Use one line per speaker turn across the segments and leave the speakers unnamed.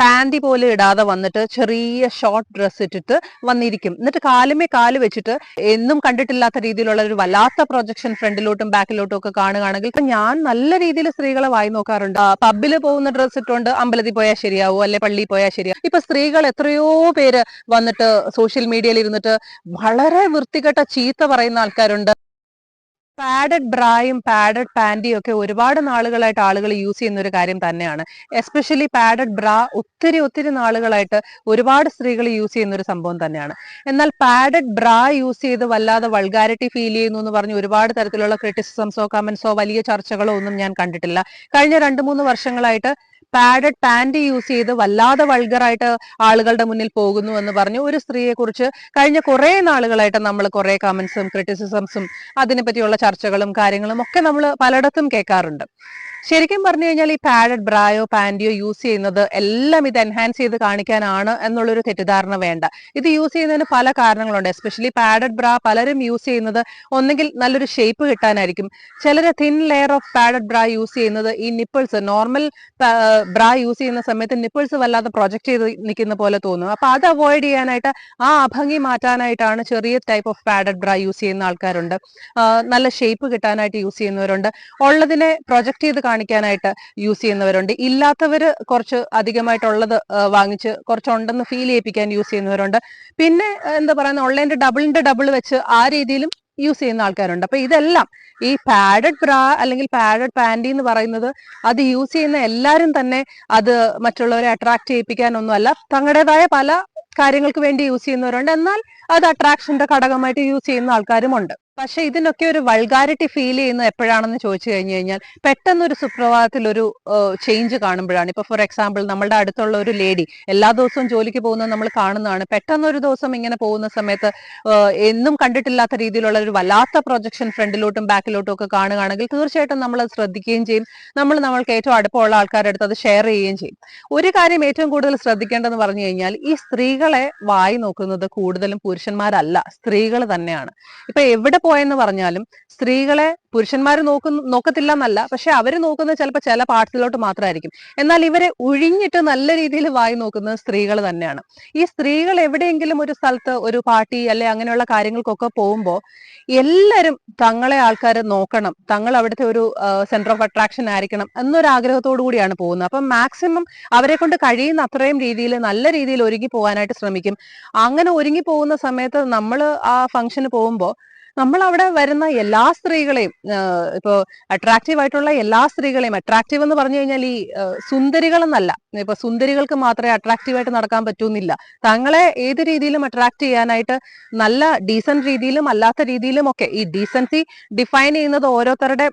Panty പോലെ ഇടാതെ വന്നിട്ട് ചെറിയ ഷോർട്ട് ഡ്രസ്സ് ഇട്ടിട്ട് വന്നിരിക്കും. എന്നിട്ട് കാലുമേ കാൽ വെച്ചിട്ട് എന്നും കണ്ടിട്ടില്ലാത്ത രീതിയിലുള്ള ഒരു വല്ലാത്ത പ്രൊജക്ഷൻ ഫ്രണ്ടിലോട്ടും ബാക്കിലോട്ടും ഒക്കെ കാണുകയാണെങ്കിൽ ഞാൻ നല്ല രീതിയിൽ സ്ത്രീകളെ വായി നോക്കാറുണ്ട്. പബ്ബിൽ പോകുന്ന ഡ്രസ്സ് ഇട്ടുകൊണ്ട് അമ്പലത്തിൽ പോയാൽ ശരിയാവും അല്ലെ പള്ളിയിൽ പോയാൽ ശരിയാവും. ഇപ്പൊ സ്ത്രീകൾ എത്രയോ പേര് വന്നിട്ട് സോഷ്യൽ മീഡിയയിൽ ഇരുന്നിട്ട് വളരെ വൃത്തികെട്ട ചീത്ത പറയുന്ന ആൾക്കാരുണ്ട്. പാഡഡ് ബ്രായും പാഡഡ് പാന്റിയും ഒക്കെ ഒരുപാട് നാളുകളായിട്ട് ആളുകൾ യൂസ് ചെയ്യുന്ന ഒരു കാര്യം തന്നെയാണ്. എസ്പെഷ്യലി പാഡഡ് ബ്രാ ഒത്തിരി ഒത്തിരി നാളുകളായിട്ട് ഒരുപാട് സ്ത്രീകൾ യൂസ് ചെയ്യുന്ന ഒരു സംഭവം തന്നെയാണ്. എന്നാൽ പാഡഡ് ബ്രാ യൂസ് ചെയ്ത് വല്ലാതെ വൾഗാരിറ്റി ഫീൽ ചെയ്യുന്നു എന്ന് പറഞ്ഞ് ഒരുപാട് തരത്തിലുള്ള ക്രിറ്റിസിസംസോ കമന്റ്സോ വലിയ ചർച്ചകളോ ഒന്നും ഞാൻ കണ്ടിട്ടില്ല. കഴിഞ്ഞ രണ്ട് മൂന്ന് വർഷങ്ങളായിട്ട് പാഡഡ് പാന്റ് യൂസ് ചെയ്ത് വല്ലാതെ വൾഗറായിട്ട് ആളുകളുടെ മുന്നിൽ പോകുന്നു എന്ന് പറഞ്ഞു. ഒരു സ്ത്രീയെ കുറിച്ച് കഴിഞ്ഞ കുറെ നാളുകളായിട്ട് നമ്മൾ കുറെ കമന്റ്സും ക്രിറ്റിസിസംസും അതിനെപ്പറ്റിയുള്ള ചർച്ചകളും കാര്യങ്ങളും ഒക്കെ നമ്മൾ പലയിടത്തും കേൾക്കാറുണ്ട്. ശരിക്കും പറഞ്ഞു കഴിഞ്ഞാൽ ഈ പാഡഡ് ബ്രായോ പാന്റിയോ യൂസ് ചെയ്യുന്നത് എല്ലാം ഇത് എൻഹാൻസ് ചെയ്ത് കാണിക്കാനാണ് എന്നുള്ളൊരു തെറ്റിദ്ധാരണ വേണ്ട. ഇത് യൂസ് ചെയ്യുന്നതിന് പല കാരണങ്ങളുണ്ട്. എസ്പെഷ്യലി പാഡഡ് ബ്രാ പലരും യൂസ് ചെയ്യുന്നത് ഒന്നെങ്കിൽ നല്ലൊരു ഷേപ്പ് കിട്ടാനായിരിക്കും. ചിലര് thin layer of padded bra use ചെയ്യുന്നത് ഈ നിപ്പിൾസ് നോർമൽ ബ്രാ യൂസ് ചെയ്യുന്ന സമയത്ത് നിപ്പിൾസ് വല്ലാതെ പ്രൊജക്ട് ചെയ്ത് നിൽക്കുന്ന പോലെ തോന്നും. അപ്പൊ അത് അവോയ്ഡ് ചെയ്യാനായിട്ട് ആ അഭംഗി മാറ്റാനായിട്ടാണ് ചെറിയ type of padded bra use ചെയ്യുന്ന ആൾക്കാരുണ്ട്. നല്ല ഷേപ്പ് കിട്ടാനായിട്ട് യൂസ് ചെയ്യുന്നവരുണ്ട്. ഉള്ളതിനെ പ്രൊജക്ട് ചെയ്ത് കാണിക്കാനായിട്ട് യൂസ് ചെയ്യുന്നവരുണ്ട്. ഇല്ലാത്തവര് കുറച്ച് അധികമായിട്ടുള്ളത് വാങ്ങിച്ച് കുറച്ചുണ്ടെന്ന് ഫീൽ ചെയ്യിപ്പിക്കാൻ യൂസ് ചെയ്യുന്നവരുണ്ട്. പിന്നെ എന്താ പറയുന്ന ഉള്ളതിന്റെ ഡബിളിന്റെ ഡബിൾ വെച്ച് ആ രീതിയിലും യൂസ് ചെയ്യുന്ന ആൾക്കാരുണ്ട്. അപ്പൊ ഇതെല്ലാം ഈ പാഡഡ് ബ്രാ അല്ലെങ്കിൽ പാഡഡ് പാന്റി എന്ന് പറയുന്നത് അത് യൂസ് ചെയ്യുന്ന എല്ലാവരും തന്നെ അത് മറ്റുള്ളവരെ അട്രാക്ട് ചെയ്യിപ്പിക്കാനൊന്നും അല്ല തങ്ങളുടേതായ പല കാര്യങ്ങൾക്ക് വേണ്ടി യൂസ് ചെയ്യുന്നവരുണ്ട്. എന്നാൽ അത് അട്രാക്ഷന്റെ ഘടകമായിട്ട് യൂസ് ചെയ്യുന്ന ആൾക്കാരുമുണ്ട്. പക്ഷെ ഇതിനൊക്കെ ഒരു വൾഗാരിറ്റി ഫീൽ ചെയ്യുന്നത് എപ്പോഴാണെന്ന് ചോദിച്ചു കഴിഞ്ഞു കഴിഞ്ഞാൽ പെട്ടെന്ന് ഒരു സുപ്രഭാതത്തിൽ ഒരു ചേഞ്ച് കാണുമ്പോഴാണ്. ഇപ്പൊ ഫോർ എക്സാമ്പിൾ നമ്മുടെ അടുത്തുള്ള ഒരു ലേഡി എല്ലാ ദിവസവും ജോലിക്ക് പോകുന്നത് നമ്മൾ കാണുന്നതാണ്. പെട്ടെന്ന് ഒരു ദിവസം ഇങ്ങനെ പോകുന്ന സമയത്ത് എന്നും കണ്ടിട്ടില്ലാത്ത രീതിയിലുള്ള ഒരു വല്ലാത്ത പ്രൊജക്ഷൻ ഫ്രണ്ടിലോട്ടും ബാക്കിലോട്ടും ഒക്കെ കാണുകയാണെങ്കിൽ തീർച്ചയായിട്ടും നമ്മൾ അത് ശ്രദ്ധിക്കുകയും ചെയ്യും. നമ്മൾ നമ്മൾക്ക് ഏറ്റവും അടുപ്പമുള്ള ആൾക്കാരുടെ അടുത്ത് അത് ഷെയർ ചെയ്യുകയും ചെയ്യും. ഒരു കാര്യം ഏറ്റവും കൂടുതൽ ശ്രദ്ധിക്കേണ്ടതെന്ന് പറഞ്ഞു കഴിഞ്ഞാൽ ഈ സ്ത്രീകളെ വായി നോക്കുന്നത് കൂടുതലും പുരുഷന്മാരല്ല. സ്ത്രീകൾ തന്നെയാണ്. ഇപ്പൊ എവിടെ പോയെന്ന് പറഞ്ഞാലും സ്ത്രീകളെ പുരുഷന്മാർ നോക്കുന്ന നോക്കത്തില്ല എന്നല്ല പക്ഷെ അവർ നോക്കുന്നത് ചിലപ്പോൾ ചില പാർട്സിലോട്ട് മാത്രമായിരിക്കും എന്നാൽ ഇവരെ ഒഴിഞ്ഞിട്ട് നല്ല രീതിയിൽ വായി നോക്കുന്നത് സ്ത്രീകൾ തന്നെയാണ്. ഈ സ്ത്രീകൾ എവിടെയെങ്കിലും ഒരു സ്ഥലത്ത് ഒരു പാർട്ടി അല്ലെ അങ്ങനെയുള്ള കാര്യങ്ങൾക്കൊക്കെ പോകുമ്പോൾ എല്ലാവരും തങ്ങളെ ആൾക്കാർ നോക്കണം. തങ്ങൾ അവിടുത്തെ ഒരു സെന്റർ ഓഫ് അട്രാക്ഷൻ ആയിരിക്കണം എന്നൊരു ആഗ്രഹത്തോടു കൂടിയാണ് പോകുന്നത്. അപ്പം മാക്സിമം അവരെ കൊണ്ട് കഴിയുന്ന അത്രയും രീതിയിൽ നല്ല രീതിയിൽ ഒരുങ്ങി പോകാനായിട്ട് ശ്രമിക്കും. അങ്ങനെ ഒരുങ്ങി പോകുന്ന സമയത്ത് നമ്മൾ ആ ഫംഗ്ഷന് പോകുമ്പോൾ നമ്മൾ അവിടെ വരുന്ന എല്ലാ സ്ത്രീകളെയും ഇപ്പോൾ അട്രാക്റ്റീവ് ആയിട്ടുള്ള എല്ലാ സ്ത്രീകളെയും അട്രാക്റ്റീവ് എന്ന് പറഞ്ഞു കഴിഞ്ഞാൽ ഈ സുന്ദരികൾ എന്നല്ല ഇപ്പൊ സുന്ദരികൾക്ക് മാത്രമേ അട്രാക്റ്റീവ് ആയിട്ട് നടക്കാൻ പറ്റൂന്നില്ല. തങ്ങളെ ഏത് രീതിയിലും അട്രാക്ട് ചെയ്യാനായിട്ട് നല്ല ഡീസന്റ് രീതിയിലും അല്ലാത്ത രീതിയിലും ഒക്കെ ഈ ഡീസൻസി ഡിഫൈൻ ചെയ്യുന്നത് ഓരോരുത്തരുടെ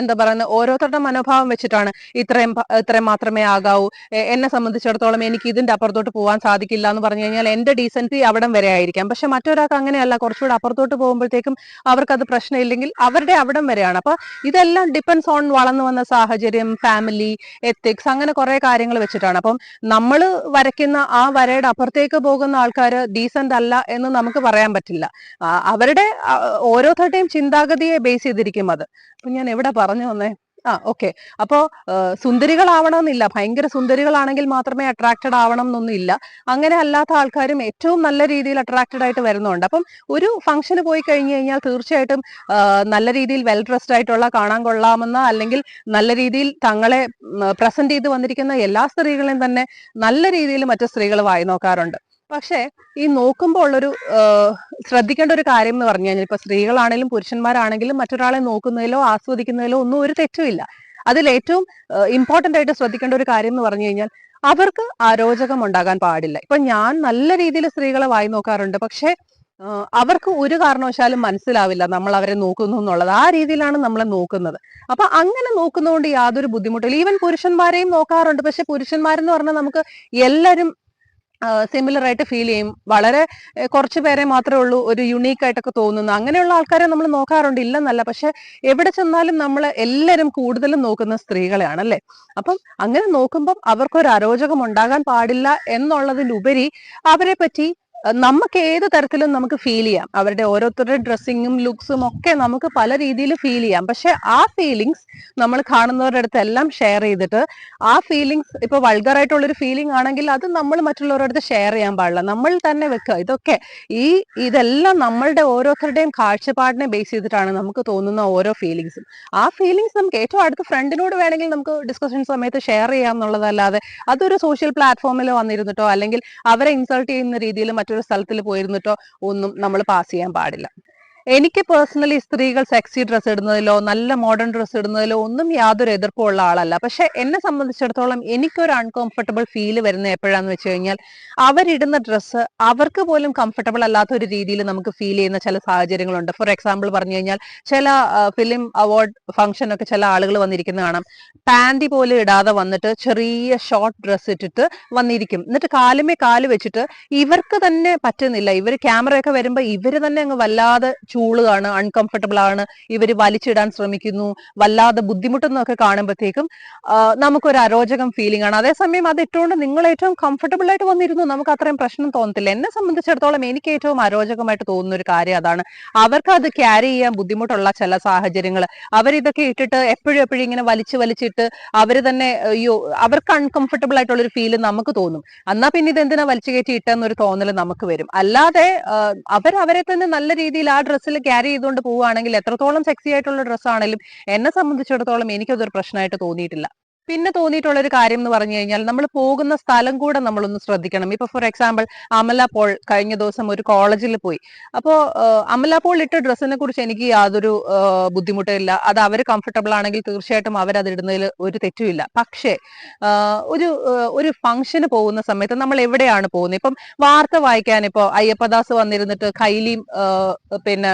എന്താ പറയുന്നത് ഓരോരുത്തരുടെ മനോഭാവം വെച്ചിട്ടാണ് ഇത്രയും ഇത്രയും മാത്രമേ ആകാവൂ. എന്നെ സംബന്ധിച്ചിടത്തോളം എനിക്ക് ഇതിന്റെ അപ്പുറത്തോട്ട് പോകാൻ സാധിക്കില്ല എന്ന് പറഞ്ഞു കഴിഞ്ഞാൽ എന്റെ ഡീസൻസി അവിടം വരെ ആയിരിക്കാം. പക്ഷെ മറ്റൊരാൾക്ക് അങ്ങനെയല്ല. കുറച്ചുകൂടെ അപ്പുറത്തോട്ട് പോകുമ്പോഴത്തേക്കും അവർക്കത് പ്രശ്നമില്ലെങ്കിൽ അവരുടെ അവിടം വരെയാണ്. അപ്പൊ ഇതെല്ലാം ഡിപ്പെൻസ് ഓൺ വളർന്നു വന്ന സാഹചര്യം ഫാമിലി എത്തിക്സ് അങ്ങനെ കുറെ കാര്യങ്ങൾ വെച്ചിട്ടാണ്. അപ്പം നമ്മൾ വരയ്ക്കുന്ന ആ വരയുടെ അപ്പുറത്തേക്ക് പോകുന്ന ആൾക്കാർ ഡീസന്റ് അല്ല എന്ന് നമുക്ക് പറയാൻ പറ്റില്ല. അവരുടെ ഓരോരുത്തരുടെയും ചിന്താഗതിയെ ബേസ് ചെയ്തിരിക്കും അത്. ഞാൻ എവിടെ പറഞ്ഞു വന്നേ? ആ ഓക്കെ അപ്പോ സുന്ദരികളാവണമെന്നില്ല. ഭയങ്കര സുന്ദരികളാണെങ്കിൽ മാത്രമേ അട്രാക്റ്റഡ് ആവണം എന്നൊന്നും ഇല്ല അങ്ങനെ അല്ലാത്ത ആൾക്കാരും ഏറ്റവും നല്ല രീതിയിൽ അട്രാക്റ്റഡ് ആയിട്ട് വരുന്നുണ്ട്. അപ്പം ഒരു ഫംഗ്ഷന് പോയി കഴിഞ്ഞു കഴിഞ്ഞാൽ തീർച്ചയായിട്ടും നല്ല രീതിയിൽ വെൽ ഡ്രസ്ഡ് ആയിട്ടുള്ള കാണാൻ കൊള്ളാമെന്ന അല്ലെങ്കിൽ നല്ല രീതിയിൽ തങ്ങളെ പ്രസന്റ് ചെയ്ത് വന്നിരിക്കുന്ന എല്ലാ സ്ത്രീകളെയും തന്നെ നല്ല രീതിയിൽ മറ്റു സ്ത്രീകൾ വായി നോക്കാറുണ്ട്. പക്ഷേ ഈ നോക്കുമ്പോൾ ഉള്ളൊരു ശ്രദ്ധിക്കേണ്ട ഒരു കാര്യം എന്ന് പറഞ്ഞു കഴിഞ്ഞാൽ ഇപ്പൊ സ്ത്രീകളാണെങ്കിലും പുരുഷന്മാരാണെങ്കിലും മറ്റൊരാളെ നോക്കുന്നതിലോ ആസ്വദിക്കുന്നതിലോ ഒന്നും ഒരു തെറ്റുമില്ല അതിൽ ഏറ്റവും ഇമ്പോർട്ടന്റ് ആയിട്ട് ശ്രദ്ധിക്കേണ്ട ഒരു കാര്യം എന്ന് പറഞ്ഞു കഴിഞ്ഞാൽ അവർക്ക് അരോചകം ഉണ്ടാകാൻ പാടില്ല. ഇപ്പൊ ഞാൻ നല്ല രീതിയിൽ സ്ത്രീകളെ വായി നോക്കാറുണ്ട്. പക്ഷെ അവർക്ക് ഒരു കാരണവശാലും മനസ്സിലാവില്ല നമ്മൾ അവരെ നോക്കുന്നു എന്നുള്ളത്. ആ രീതിയിലാണ് നമ്മളെ നോക്കുന്നത്. അപ്പൊ അങ്ങനെ നോക്കുന്നതുകൊണ്ട് യാതൊരു ബുദ്ധിമുട്ടില്ല ഈവൻ പുരുഷന്മാരെയും നോക്കാറുണ്ട്. പക്ഷെ പുരുഷന്മാരെന്ന് പറഞ്ഞാൽ നമുക്ക് എല്ലാവരും സിമിലർ ആയിട്ട് ഫീൽ ചെയ്യും. വളരെ കുറച്ച് പേരെ മാത്രമേ ഉള്ളൂ ഒരു യുണീക്ക് ആയിട്ടൊക്കെ തോന്നുന്നു. അങ്ങനെയുള്ള ആൾക്കാരെ നമ്മൾ നോക്കാറുണ്ട് ഇല്ലെന്നല്ല. പക്ഷെ എവിടെ ചെന്നാലും നമ്മൾ എല്ലാവരും കൂടുതലും നോക്കുന്ന സ്ത്രീകളെയാണ് അല്ലേ അപ്പം അങ്ങനെ നോക്കുമ്പം അവർക്കൊരു അരോചകം ഉണ്ടാകാൻ പാടില്ല എന്നുള്ളതിലുപരി അവരെ പറ്റി നമുക്ക് ഏത് തരത്തിലും നമുക്ക് ഫീൽ ചെയ്യാം. അവരുടെ ഓരോരുത്തരുടെ ഡ്രസ്സിങ്ങും ലുക്സും ഒക്കെ നമുക്ക് പല രീതിയിൽ ഫീൽ ചെയ്യാം. പക്ഷെ ആ ഫീലിങ്സ് നമ്മൾ കാണുന്നവരുടെ അടുത്ത് എല്ലാം ഷെയർ ചെയ്തിട്ട് ആ ഫീലിങ്സ് ഇപ്പൊ ഒരു ഫീലിംഗ് ആണെങ്കിൽ അത് നമ്മൾ മറ്റുള്ളവരുടെ അടുത്ത് ഷെയർ ചെയ്യാൻ പാടില്ല. നമ്മൾ തന്നെ വെക്കുക. ഇതൊക്കെ ഈ ഇതെല്ലാം നമ്മളുടെ ഓരോരുത്തരുടെയും കാഴ്ചപ്പാടിനെ ബേസ് ചെയ്തിട്ടാണ് നമുക്ക് തോന്നുന്ന ഓരോ ഫീലിങ്സും ആ ഫീലിങ്സ് നമുക്ക് ഏറ്റവും അടുത്ത ഫ്രണ്ടിനോട് വേണമെങ്കിൽ നമുക്ക് ഡിസ്കഷൻ സമയത്ത് ഷെയർ ചെയ്യാം എന്നുള്ളതല്ലാതെ അതൊരു സോഷ്യൽ പ്ലാറ്റ്ഫോമിൽ വന്നിരുന്നിട്ടോ അല്ലെങ്കിൽ അവരെ ഇൻസൾട്ട് ചെയ്യുന്ന രീതിയിൽ മറ്റൊരു സ്ഥലത്തിൽ പോയിരുന്നിട്ടോ ഒന്നും നമ്മൾ പാസ് ചെയ്യാൻ പാടില്ല. എനിക്ക് പേഴ്സണലി സ്ത്രീകൾ സെക്സി ഡ്രസ് ഇടുന്നതിലോ നല്ല മോഡേൺ ഡ്രസ് ഇടുന്നതിലോ ഒന്നും യാതൊരു എതിർപ്പും ഉള്ള ആളല്ല. പക്ഷെ എന്നെ സംബന്ധിച്ചിടത്തോളം എനിക്കൊരു അൺകംഫർട്ടബിൾ ഫീൽ വരുന്ന എപ്പോഴാന്ന് വെച്ച് കഴിഞ്ഞാൽ അവരിടുന്ന ഡ്രസ്സ് അവർക്ക് പോലും കംഫർട്ടബിൾ അല്ലാത്ത ഒരു രീതിയിൽ നമുക്ക് ഫീൽ ചെയ്യുന്ന ചില സാഹചര്യങ്ങളുണ്ട്. ഫോർ എക്സാമ്പിൾ പറഞ്ഞു കഴിഞ്ഞാൽ ചില ഫിലിം അവാർഡ് ഫംഗ്ഷൻ ഒക്കെ ചില ആളുകൾ വന്നിരിക്കുന്ന കാണാം. പാന്റി പോലും ഇടാതെ വന്നിട്ട് ചെറിയ ഷോർട്ട് ഡ്രസ്സ് ഇട്ടിട്ട് വന്നിരിക്കും. എന്നിട്ട് കാലുമേ കാൽ വെച്ചിട്ട് ഇവർക്ക് തന്നെ പറ്റുന്നില്ല. ഇവർ ക്യാമറയൊക്കെ വരുമ്പോൾ ഇവർ തന്നെ അങ്ങ് വല്ലാതെ ചൂളുകയാണ് അൺകംഫർട്ടബിൾ ആണ് ഇവർ വലിച്ചിടാൻ ശ്രമിക്കുന്നു വല്ലാതെ ബുദ്ധിമുട്ടെന്നൊക്കെ കാണുമ്പോഴത്തേക്കും നമുക്കൊരു അരോചകം ഫീലിംഗ് ആണ്. അതേസമയം അത് ഇട്ടുകൊണ്ട് നിങ്ങൾ ഏറ്റവും കംഫർട്ടബിൾ ആയിട്ട് വന്നിരുന്നു നമുക്ക് അത്രയും പ്രശ്നം തോന്നത്തില്ല. എന്നെ സംബന്ധിച്ചിടത്തോളം എനിക്ക് ഏറ്റവും അരോചകമായിട്ട് തോന്നുന്ന ഒരു കാര്യം അതാണ്. അവർക്ക് അത് ക്യാരി ചെയ്യാൻ ബുദ്ധിമുട്ടുള്ള ചില സാഹചര്യങ്ങൾ അവരിതൊക്കെ ഇട്ടിട്ട് എപ്പോഴും എപ്പോഴും ഇങ്ങനെ വലിച്ചു വലിച്ചിട്ട് അവർ തന്നെ അയ്യോ അവർക്ക് അൺകംഫർട്ടബിൾ ആയിട്ടുള്ള ഒരു ഫീൽ നമുക്ക് തോന്നും. എന്നാ പിന്നെ ഇത് എന്തിനാ വലിച്ചു കയറ്റി ഇട്ടെന്നൊരു തോന്നൽ നമുക്ക് വരും. അല്ലാതെ അവർ അവരെ തന്നെ നല്ല രീതിയിൽ ആ ഡ്രസ്സിൽ ക്യാരി ചെയ്തുകൊണ്ട് പോവുകയാണെങ്കിൽ എത്രത്തോളം സെക്സി ആയിട്ടുള്ള ഡ്രസ്സാണെങ്കിലും എന്നെ സംബന്ധിച്ചിടത്തോളം എനിക്കതൊരു പ്രശ്നമായിട്ട് തോന്നിയിട്ടില്ല. പിന്നെ തോന്നിയിട്ടുള്ള ഒരു കാര്യം എന്ന് പറഞ്ഞു കഴിഞ്ഞാൽ നമ്മൾ പോകുന്ന സ്ഥലം കൂടെ നമ്മളൊന്ന് ശ്രദ്ധിക്കണം. ഇപ്പൊ ഫോർ എക്സാമ്പിൾ അമല പോൾ കഴിഞ്ഞ ദിവസം ഒരു കോളേജിൽ പോയി. അപ്പോ അമല പോൾ ഇട്ട ഡ്രസ്സിനെ കുറിച്ച് എനിക്ക് യാതൊരു ബുദ്ധിമുട്ടില്ല അത് അവർ കംഫർട്ടബിൾ ആണെങ്കിൽ തീർച്ചയായിട്ടും അവരത് ഇടുന്നതിൽ ഒരു തെറ്റുമില്ല. പക്ഷേ ഒരു ഒരു ഫംഗ്ഷന് പോകുന്ന സമയത്ത് നമ്മൾ എവിടെയാണ് പോകുന്നത്? ഇപ്പം വാർത്ത വായിക്കാൻ ഇപ്പോൾ അയ്യപ്പദാസ് വന്നിരുന്നിട്ട് കൈലിയും പിന്നെ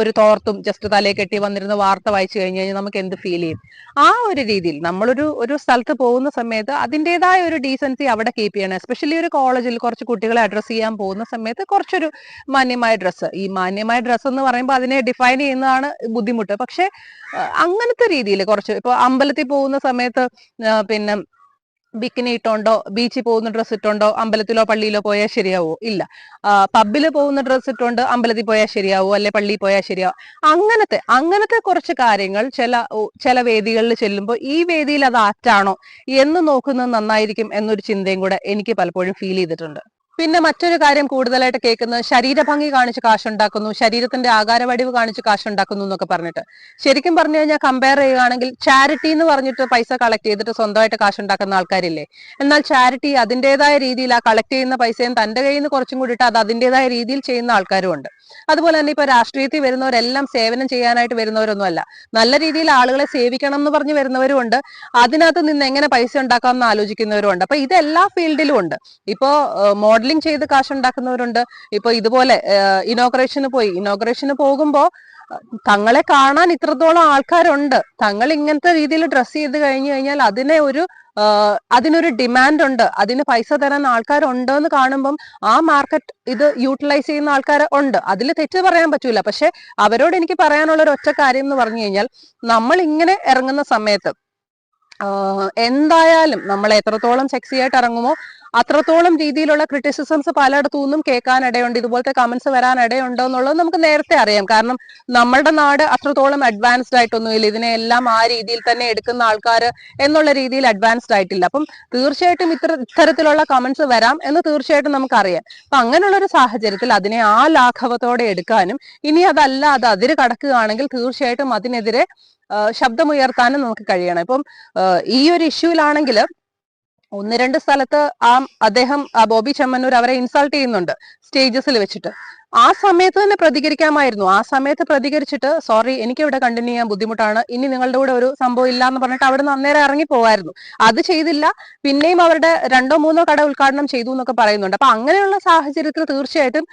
ഒരു തോർത്തും ജസ്റ്റ് തലയെ കെട്ടി വന്നിരുന്ന വാർത്ത വായിച്ചു കഴിഞ്ഞു കഴിഞ്ഞാൽ നമുക്ക് എന്ത് ഫീൽ ചെയ്യും? ആ ഒരു രീതിയിൽ നമ്മളൊരു ഒരു ഒരു സ്ഥലത്ത് പോകുന്ന സമയത്ത് അതിന്റെതായ ഒരു ഡീസൻസി അവിടെ കീപ്പ് ചെയ്യണം. എസ്പെഷ്യലി ഒരു കോളേജിൽ കുറച്ച് കുട്ടികളെ അഡ്രസ്സ് ചെയ്യാൻ പോകുന്ന സമയത്ത് കുറച്ചൊരു മാന്യമായ ഡ്രസ്സ് ഈ മാന്യമായ ഡ്രസ്സ് എന്ന് പറയുമ്പോൾ അതിനെ ഡിഫൈൻ ചെയ്യുന്നതാണ് ബുദ്ധിമുട്ട്. പക്ഷെ അങ്ങനത്തെ രീതിയിൽ കുറച്ച് ഇപ്പൊ അമ്പലത്തിൽ പോകുന്ന സമയത്ത് പിന്നെ ബിക്കിനി ഇട്ടോണ്ടോ ബീച്ചിൽ പോകുന്ന ഡ്രസ്സ് ഇട്ടോണ്ടോ അമ്പലത്തിലോ പള്ളിയിലോ പോയാൽ ശരിയാവോ? ഇല്ല. പബ്ബിൽ പോകുന്ന ഡ്രസ്സ് ഇട്ടോണ്ട് അമ്പലത്തിൽ പോയാൽ ശരിയാവോ? അല്ലെ പള്ളിയിൽ പോയാൽ ശരിയാവോ? അങ്ങനത്തെ അങ്ങനത്തെ കുറച്ച് കാര്യങ്ങൾ ചില ചില വേദികളിൽ ചെല്ലുമ്പോൾ ഈ വേദിയിൽ അത് ആറ്റാണോ എന്ന് നോക്കുന്നത് നന്നായിരിക്കും എന്നൊരു ചിന്തയും കൂടെ എനിക്ക് പലപ്പോഴും ഫീൽ ചെയ്തിട്ടുണ്ട്. പിന്നെ മറ്റൊരു കാര്യം കൂടുതലായിട്ട് കേൾക്കുന്നത് ശരീരഭംഗി കാണിച്ച് കാശുണ്ടാക്കുന്നു ശരീരത്തിന്റെ ആകാരവടിവ് കാണിച്ച് കാശുണ്ടാക്കുന്നു എന്നൊക്കെ പറഞ്ഞിട്ട്. ശരിക്കും പറഞ്ഞു കഴിഞ്ഞാൽ കമ്പയർ ചെയ്യുകയാണെങ്കിൽ ചാരിറ്റി എന്ന് പറഞ്ഞിട്ട് പൈസ കളക്ട് ചെയ്തിട്ട് സ്വന്തമായിട്ട് കാശുണ്ടാക്കുന്ന ആൾക്കാരില്ലേ? എന്നാൽ ചാരിറ്റി അതിന്റെതായ രീതിയിൽ ആ കളക്ട് ചെയ്യുന്ന പൈസയും തന്റെ കയ്യിൽ നിന്ന് കുറച്ചും കൂടിയിട്ട് അത് അതിന്റെതായ രീതിയിൽ ചെയ്യുന്ന ആൾക്കാരും ഉണ്ട്. അതുപോലെ തന്നെ ഇപ്പൊ രാഷ്ട്രീയത്തിൽ വരുന്നവരെല്ലാം സേവനം ചെയ്യാനായിട്ട് വരുന്നവരൊന്നുമല്ല. നല്ല രീതിയിൽ ആളുകളെ സേവിക്കണം എന്ന് പറഞ്ഞ് വരുന്നവരും ഉണ്ട് അതിനകത്ത് നിന്ന് എങ്ങനെ പൈസ ഉണ്ടാക്കാം എന്ന് ആലോചിക്കുന്നവരും ഉണ്ട് അപ്പൊ ഇത് എല്ലാ ഫീൽഡിലും ഉണ്ട്. ഇപ്പോ മോഡലിംഗ് ചെയ്ത് കാശ് ഉണ്ടാക്കുന്നവരുണ്ട്. ഇപ്പൊ ഇതുപോലെ ഇനോഗ്രേഷന് പോയി. ഇനോഗ്രേഷന് പോകുമ്പോ തങ്ങളെ കാണാൻ ഇത്രത്തോളം ആൾക്കാരുണ്ട്. തങ്ങൾ ഇങ്ങനത്തെ രീതിയിൽ ഡ്രസ്സ് ചെയ്ത് കഴിഞ്ഞു കഴിഞ്ഞാൽ അതിനെ ഒരു അതിനൊരു ഡിമാൻഡ് ഉണ്ട്. അതിന് പൈസ തരാൻ ആൾക്കാരുണ്ട് എന്ന് കാണുമ്പം ആ മാർക്കറ്റ് ഇത് യൂട്ടിലൈസ് ചെയ്യുന്ന ആൾക്കാർ ഉണ്ട്. അതിൽ തെറ്റ് പറയാൻ പറ്റൂല. പക്ഷെ അവരോട് എനിക്ക് പറയാനുള്ള ഒരു ഒറ്റ കാര്യം എന്ന് പറഞ്ഞു കഴിഞ്ഞാൽ നമ്മൾ ഇങ്ങനെ ഇറങ്ങുന്ന സമയത്ത് എന്തായാലും നമ്മൾ എത്രത്തോളം സെക്സി ആയിട്ട് ഇറങ്ങുമോ അത്രത്തോളം രീതിയിലുള്ള ക്രിറ്റിസിസംസ് പലയിടത്തു നിന്നും കേൾക്കാനിടയുണ്ട് ഇതുപോലത്തെ കമന്റ്സ് വരാനിടയുണ്ടോ എന്നുള്ളത് നമുക്ക് നേരത്തെ അറിയാം. കാരണം നമ്മളുടെ നാട് അത്രത്തോളം അഡ്വാൻസ്ഡ് ആയിട്ടൊന്നുമില്ല. ഇതിനെല്ലാം ആ രീതിയിൽ തന്നെ എടുക്കുന്ന ആൾക്കാർ എന്നുള്ള രീതിയിൽ അഡ്വാൻസ്ഡ് ആയിട്ടില്ല. അപ്പം തീർച്ചയായിട്ടും ഇത്ര ഇത്തരത്തിലുള്ള കമന്റ്സ് വരാം എന്ന് തീർച്ചയായിട്ടും നമുക്കറിയാം. അപ്പൊ അങ്ങനെയുള്ള ഒരു സാഹചര്യത്തിൽ അതിനെ ആ ലാഘവത്തോടെ എടുക്കാനും ഇനി അതല്ല അത് അതിര് കടക്കുകയാണെങ്കിൽ തീർച്ചയായിട്ടും അതിനെതിരെ ശബ്ദമുയർത്താനും നമുക്ക് കഴിയണം. ഇപ്പം ഈ ഒരു ഇഷ്യൂലാണെങ്കിൽ ഒന്ന് രണ്ട് സ്ഥലത്ത് ആ അദ്ദേഹം ആ ബോബി ചെമ്മന്നൂർ അവരെ ഇൻസൾട്ട് ചെയ്യുന്നുണ്ട് സ്റ്റേജസിൽ വെച്ചിട്ട്. ആ സമയത്ത് തന്നെ പ്രതികരിക്കാമായിരുന്നു. ആ സമയത്ത് പ്രതികരിച്ചിട്ട് സോറി എനിക്ക് ഇവിടെ കണ്ടിന്യൂ ചെയ്യാൻ ബുദ്ധിമുട്ടാണ്. ഇനി നിങ്ങളുടെ കൂടെ ഒരു സംഭവം ഇല്ല എന്ന് പറഞ്ഞിട്ട് അവിടെ നിന്ന് അന്നേരം ഇറങ്ങി പോവായിരുന്നു. അത് ചെയ്തില്ല. പിന്നെയും അവരുടെ രണ്ടോ മൂന്നോ കട ഉദ്ഘാടനം ചെയ്തു എന്നൊക്കെ പറയുന്നുണ്ട്. അപ്പൊ അങ്ങനെയുള്ള സാഹചര്യത്തിൽ തീർച്ചയായിട്ടും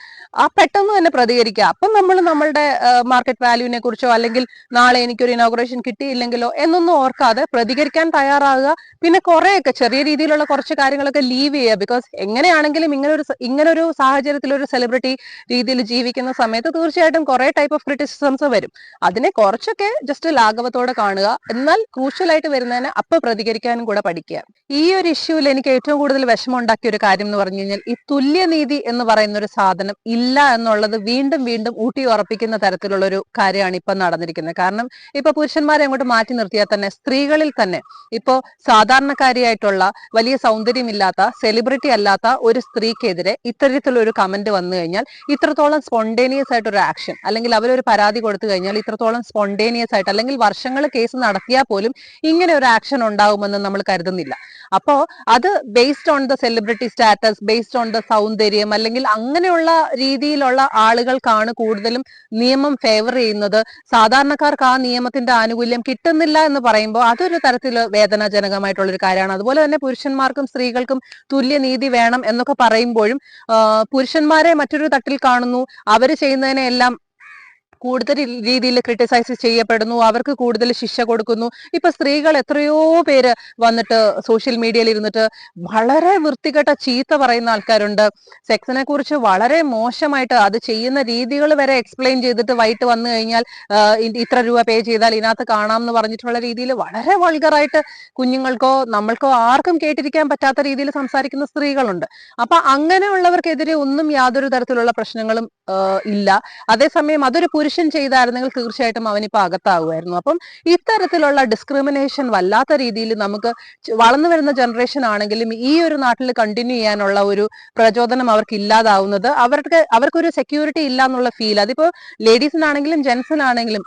ആ പെട്ടെന്ന് തന്നെ പ്രതികരിക്കുക. അപ്പം നമ്മൾ നമ്മളുടെ മാർക്കറ്റ് വാല്യൂവിനെ കുറിച്ചോ അല്ലെങ്കിൽ നാളെ എനിക്കൊരു ഇനോഗ്രേഷൻ കിട്ടിയില്ലെങ്കിലോ എന്നൊന്നും ഓർക്കാതെ പ്രതികരിക്കാൻ തയ്യാറാകുക. പിന്നെ കുറെയൊക്കെ ചെറിയ രീതിയിലുള്ള കുറച്ച് കാര്യങ്ങളൊക്കെ ലീവ് ചെയ്യുക. ബിക്കോസ് എങ്ങനെയാണെങ്കിലും ഇങ്ങനെ ഒരു ഇങ്ങനെ ഒരു സാഹചര്യത്തിൽ ഒരു സെലിബ്രിറ്റി രീതിയിൽ രീതിയിൽ ജീവിക്കുന്ന സമയത്ത് തീർച്ചയായിട്ടും കുറെ ടൈപ്പ് ഓഫ് ക്രിറ്റിസിസംസ് വരും. അതിനെ കുറച്ചൊക്കെ ജസ്റ്റ് ലാഘവത്തോടെ കാണുക. എന്നാൽ ക്രൂഷ്യലായിട്ട് വരുന്നതിന് അപ്പൊ പ്രതികരിക്കാനും കൂടെ പഠിക്കുക. ഈ ഒരു ഇഷ്യൂവിൽ എനിക്ക് ഏറ്റവും കൂടുതൽ വിഷമം ഉണ്ടാക്കിയ ഒരു കാര്യം എന്ന് പറഞ്ഞു കഴിഞ്ഞാൽ ഈ തുല്യനീതി എന്ന് പറയുന്ന ഒരു സാധനം ഇല്ല എന്നുള്ളത് വീണ്ടും വീണ്ടും ഊട്ടി ഉറപ്പിക്കുന്ന തരത്തിലുള്ള ഒരു കാര്യമാണ് ഇപ്പൊ നടന്നിരിക്കുന്നത്. കാരണം ഇപ്പൊ പുരുഷന്മാരെ അങ്ങോട്ട് മാറ്റി നിർത്തിയാൽ തന്നെ സ്ത്രീകളിൽ തന്നെ ഇപ്പോ സാധാരണക്കാരിയായിട്ടുള്ള വലിയ സൗന്ദര്യമില്ലാത്ത സെലിബ്രിറ്റി അല്ലാത്ത ഒരു സ്ത്രീക്കെതിരെ ഇത്തരത്തിലുള്ള ഒരു കമന്റ് വന്നു കഴിഞ്ഞാൽ ഇത്രത്തോളം സ്പോണ്ടേനിയസ് ആയിട്ട് ഒരു ആക്ഷൻ അല്ലെങ്കിൽ അവരൊരു പരാതി കൊടുത്തു കഴിഞ്ഞാൽ ഇത്രത്തോളം സ്പോണ്ടേനിയസ് ആയിട്ട് അല്ലെങ്കിൽ വർഷങ്ങൾ കേസ് നടത്തിയാൽ പോലും ഇങ്ങനെ ഒരു ആക്ഷൻ ഉണ്ടാവുമെന്ന് നമ്മൾ കരുതുന്നില്ല. അപ്പോ അത് based on the celebrity status based on the സൗന്ദര്യം അല്ലെങ്കിൽ അങ്ങനെയുള്ള രീതിയിലുള്ള ആളുകൾക്കാണ് കൂടുതലും നിയമം ഫേവർ ചെയ്യുന്നത്. സാധാരണക്കാർക്ക് ആ നിയമത്തിന്റെ ആനുകൂല്യം കിട്ടുന്നില്ല എന്ന് പറയുമ്പോൾ അതൊരു തരത്തിൽ വേദനാജനകമായിട്ടുള്ള ഒരു കാര്യമാണ്. അതുപോലെ തന്നെ പുരുഷന്മാർക്കും സ്ത്രീകൾക്കും തുല്യനീതി വേണം എന്നൊക്കെ പറയുമ്പോഴും പുരുഷന്മാരെ മറ്റൊരു തട്ടിൽ കാണുന്നു. അവർ ചെയ്യുന്നതിനെല്ലാം കൂടുതൽ രീതിയിൽ ക്രിട്ടിസൈസ് ചെയ്യപ്പെടുന്നു അവർക്ക് കൂടുതൽ ശിക്ഷ കൊടുക്കുന്നു. ഇപ്പൊ സ്ത്രീകൾ എത്രയോ പേര് വന്നിട്ട് സോഷ്യൽ മീഡിയയിൽ ഇരുന്നിട്ട് വളരെ വൃത്തികെട്ട ചീത്ത പറയുന്ന ആൾക്കാരുണ്ട്. സെക്സിനെ കുറിച്ച് വളരെ മോശമായിട്ട് അത് ചെയ്യുന്ന രീതികൾ വരെ എക്സ്പ്ലെയിൻ ചെയ്തിട്ട് വൈകിട്ട് വന്നു കഴിഞ്ഞാൽ ഇത്ര രൂപ പേ ചെയ്താൽ ഇതിനകത്ത് കാണാം എന്ന് പറഞ്ഞിട്ടുള്ള രീതിയിൽ വളരെ വൾഗറായിട്ട് കുഞ്ഞുങ്ങൾക്കോ നമ്മൾക്കോ ആർക്കും കേട്ടിരിക്കാൻ പറ്റാത്ത രീതിയിൽ സംസാരിക്കുന്ന സ്ത്രീകളുണ്ട്. അപ്പൊ അങ്ങനെയുള്ളവർക്കെതിരെ ഒന്നും യാതൊരു തരത്തിലുള്ള പ്രശ്നങ്ങളും ഇല്ല. അതേസമയം അതൊരു പുരുഷൻ ചെയ്തായിരുന്നെങ്കിൽ തീർച്ചയായിട്ടും അവനിപ്പോൾ അകത്താവുമായിരുന്നു. അപ്പം ഇത്തരത്തിലുള്ള ഡിസ്ക്രിമിനേഷൻ വല്ലാത്ത രീതിയിൽ നമുക്ക് വളർന്നു വരുന്ന ജനറേഷൻ ആണെങ്കിലും ഈ ഒരു നാട്ടിൽ കണ്ടിന്യൂ ചെയ്യാനുള്ള ഒരു പ്രചോദനം അവർക്ക് ഇല്ലാതാവുന്നത് അവർക്ക് അവർക്കൊരു സെക്യൂരിറ്റി ഇല്ല എന്നുള്ള ഫീൽ അതിപ്പോ ലേഡീസിനാണെങ്കിലും ജെൻസിനാണെങ്കിലും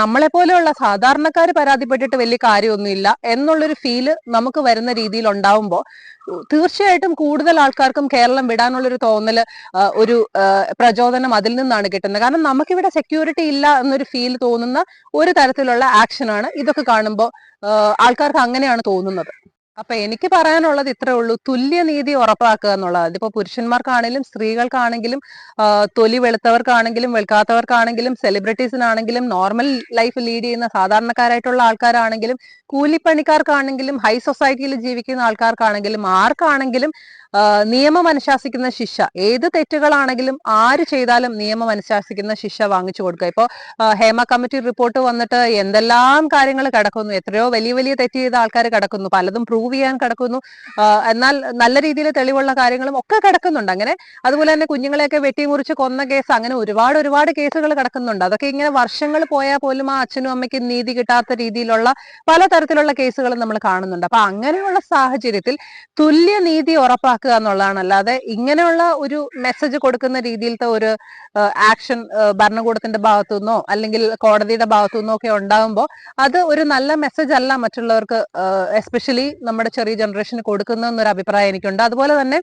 നമ്മളെ പോലെയുള്ള സാധാരണക്കാർ പരാതിപ്പെട്ടിട്ട് വലിയ കാര്യമൊന്നുമില്ല എന്നുള്ളൊരു ഫീൽ നമുക്ക് വരുന്ന രീതിയിൽ ഉണ്ടാവുമ്പോൾ തീർച്ചയായിട്ടും കൂടുതൽ ആൾക്കാർക്കും കേരളം വിടാനുള്ളൊരു തോന്നൽ ആ, ഒരു ആ, പ്രചോദനം അതിൽ നിന്നാണ് കിട്ടുന്നത്. കാരണം നമുക്കിവിടെ സെക്യൂരിറ്റി ഇല്ല എന്നൊരു ഫീൽ തോന്നുന്ന ഒരു തരത്തിലുള്ള ആക്ഷനാണ് ഇതൊക്കെ കാണുമ്പോൾ ആൾക്കാർക്ക് അങ്ങനെയാണ് തോന്നുന്നത്. അപ്പൊ എനിക്ക് പറയാനുള്ളത് ഇത്രേ ഉള്ളൂ. തുല്യനീതി ഉറപ്പാക്കുക എന്നുള്ളത് അതിപ്പോ പുരുഷന്മാർക്കാണെങ്കിലും സ്ത്രീകൾക്കാണെങ്കിലും തൊലി വെളുത്തവർക്കാണെങ്കിലും വെളുക്കാത്തവർക്കാണെങ്കിലും സെലിബ്രിറ്റീസിനാണെങ്കിലും നോർമൽ ലൈഫ് ലീഡ് ചെയ്യുന്ന സാധാരണക്കാരായിട്ടുള്ള ആൾക്കാരാണെങ്കിലും കൂലിപ്പണിക്കാർക്കാണെങ്കിലും ഹൈ സൊസൈറ്റിയിൽ ജീവിക്കുന്ന ആൾക്കാർക്കാണെങ്കിലും ആർക്കാണെങ്കിലും നിയമം അനുശാസിക്കുന്ന ശിക്ഷ. ഏത് തെറ്റുകളാണെങ്കിലും ആര് ചെയ്താലും നിയമം അനുശാസിക്കുന്ന ശിക്ഷ വാങ്ങിച്ചു കൊടുക്കുക. ഇപ്പോൾ ഹേമ കമ്മിറ്റി റിപ്പോർട്ട് വന്നിട്ട് എന്തെല്ലാം കാര്യങ്ങൾ കിടക്കുന്നു എത്രയോ വലിയ വലിയ തെറ്റ് ചെയ്ത ആൾക്കാർ കിടക്കുന്നു പലതും പ്രൂവ് ചെയ്യാൻ കിടക്കുന്നു. എന്നാൽ നല്ല രീതിയിൽ തെളിവുള്ള കാര്യങ്ങളും ഒക്കെ കിടക്കുന്നുണ്ട്. അങ്ങനെ അതുപോലെ തന്നെ കുഞ്ഞുങ്ങളെയൊക്കെ വെട്ടിമുറിച്ച് കൊന്ന കേസ് അങ്ങനെ ഒരുപാട് ഒരുപാട് കേസുകൾ കിടക്കുന്നുണ്ട്. അതൊക്കെ ഇങ്ങനെ വർഷങ്ങൾ പോയാൽ പോലും ആ അച്ഛനും അമ്മയ്ക്കും നീതി കിട്ടാത്ത രീതിയിലുള്ള പല തരത്തിലുള്ള കേസുകൾ നമ്മൾ കാണുന്നുണ്ട്. അപ്പൊ അങ്ങനെയുള്ള സാഹചര്യത്തിൽ തുല്യ നീതി ഉറപ്പാക്കുക എന്നുള്ളതാണ്. അല്ലാതെ ഇങ്ങനെയുള്ള ഒരു മെസ്സേജ് കൊടുക്കുന്ന രീതിയിലത്തെ ഒരു ആക്ഷൻ ഭരണകൂടത്തിന്റെ ഭാഗത്തു നിന്നോ അല്ലെങ്കിൽ കോടതിയുടെ ഭാഗത്തു നിന്നോ ഒക്കെ ഉണ്ടാകുമ്പോൾ അത് ഒരു നല്ല മെസ്സേജ് അല്ല മറ്റുള്ളവർക്ക് എസ്പെഷ്യലി നമ്മുടെ ചെറിയ ജനറേഷന് കൊടുക്കുന്ന എന്നൊരു അഭിപ്രായം എനിക്കുണ്ട്. അതുപോലെ തന്നെ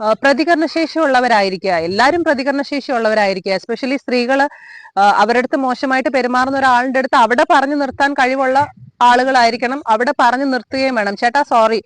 ആ, പ്രതികരണശേഷി ഉള്ളവരായിരിക്കുക എല്ലാവരും പ്രതികരണശേഷി ഉള്ളവരായിരിക്കുക എസ്പെഷ്യലി സ്ത്രീകൾ അവരടുത്ത് അവരുടെ അടുത്ത് മോശമായിട്ട് പെരുമാറുന്ന ഒരാളുടെ അടുത്ത് അവിടെ പറഞ്ഞു നിർത്താൻ കഴിവുള്ള ആളുകളായിരിക്കണം. അവിടെ പറഞ്ഞു നിർത്തുകയും വേണം. ചേട്ടാ സോറി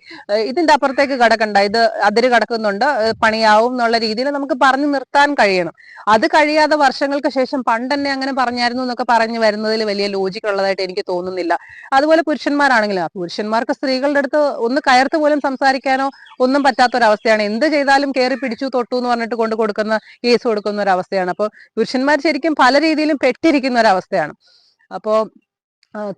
ഇതിന്റെ അപ്പുറത്തേക്ക് കടക്കണ്ട. ഇത് അതിര് കടക്കുന്നുണ്ട്. പണിയാവും എന്നുള്ള രീതിയിൽ നമുക്ക് പറഞ്ഞു നിർത്താൻ കഴിയണം. അത് കഴിയാതെ വർഷങ്ങൾക്ക് ശേഷം പണ്ട് തന്നെ അങ്ങനെ പറഞ്ഞായിരുന്നു എന്നൊക്കെ പറഞ്ഞു വരുന്നതിൽ വലിയ ലോജിക് ഉള്ളതായിട്ട് എനിക്ക് തോന്നുന്നില്ല. അതുപോലെ പുരുഷന്മാരാണെങ്കിലും പുരുഷന്മാർക്ക് സ്ത്രീകളുടെ അടുത്ത് ഒന്ന് കയർത്ത് പോലും സംസാരിക്കാനോ ഒന്നും പറ്റാത്തൊരവസ്ഥയാണ്. എന്ത് ചെയ്താലും കയറി പിടിച്ചു തൊട്ടു എന്ന് പറഞ്ഞിട്ട് കൊണ്ട് കൊടുക്കുന്ന കേസ് കൊടുക്കുന്ന ഒരു അവസ്ഥയാണ് അപ്പോൾ പുരുഷന്മാർ ശരിക്കും പല രീതിയിലും പെട്ടിരിക്കുന്ന ഒരു അവസ്ഥയാണ് അപ്പോ ആ,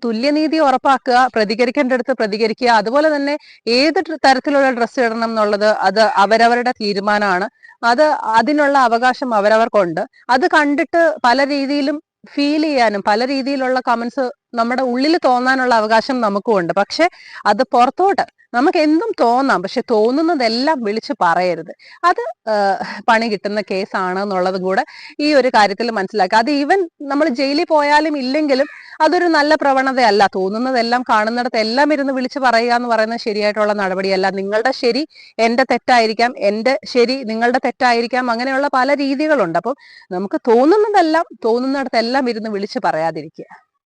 തുല്യനീതി ഉറപ്പാക്കുക പ്രതികരിക്കേണ്ടടുത്ത് പ്രതികരിക്കുക അതുപോലെ തന്നെ ഏത് തരത്തിലുള്ള ഡ്രസ്സ് ഇടണം എന്നുള്ളത് അത് അവരവരുടെ തീരുമാനമാണ്. അത് അതിനുള്ള അവകാശം അവരവർക്കുണ്ട്. അത് കണ്ടിട്ട് പല രീതിയിലും ഫീൽ ചെയ്യാനും പല രീതിയിലുള്ള കമന്റ്സ് നമ്മുടെ ഉള്ളിൽ തോന്നാനുള്ള അവകാശം നമുക്കും ഉണ്ട് പക്ഷെ അത് പുറത്തോട്ട് നമുക്ക് എന്തും തോന്നാം. പക്ഷെ തോന്നുന്നതെല്ലാം വിളിച്ച് പറയരുത്. അത് പണി കിട്ടുന്ന കേസാണ് എന്നുള്ളതും കൂടെ ഈ ഒരു കാര്യത്തിൽ മനസ്സിലാക്കുക. അത് ഈവൻ നമ്മൾ ജയിലിൽ പോയാലും ഇല്ലെങ്കിലും അതൊരു നല്ല പ്രവണതയല്ല. തോന്നുന്നതെല്ലാം കാണുന്നിടത്ത് എല്ലാം ഇരുന്ന് വിളിച്ച് പറയുക എന്ന് പറയുന്നത് ശരിയായിട്ടുള്ള നടപടിയല്ല. നിങ്ങളുടെ ശരി എന്റെ തെറ്റായിരിക്കാം എന്റെ ശരി നിങ്ങളുടെ തെറ്റായിരിക്കാം അങ്ങനെയുള്ള പല രീതികളുണ്ട്. അപ്പം നമുക്ക് തോന്നുന്നതെല്ലാം തോന്നുന്നിടത്തെല്ലാം ഇരുന്ന് വിളിച്ച് പറയാതിരിക്കുക.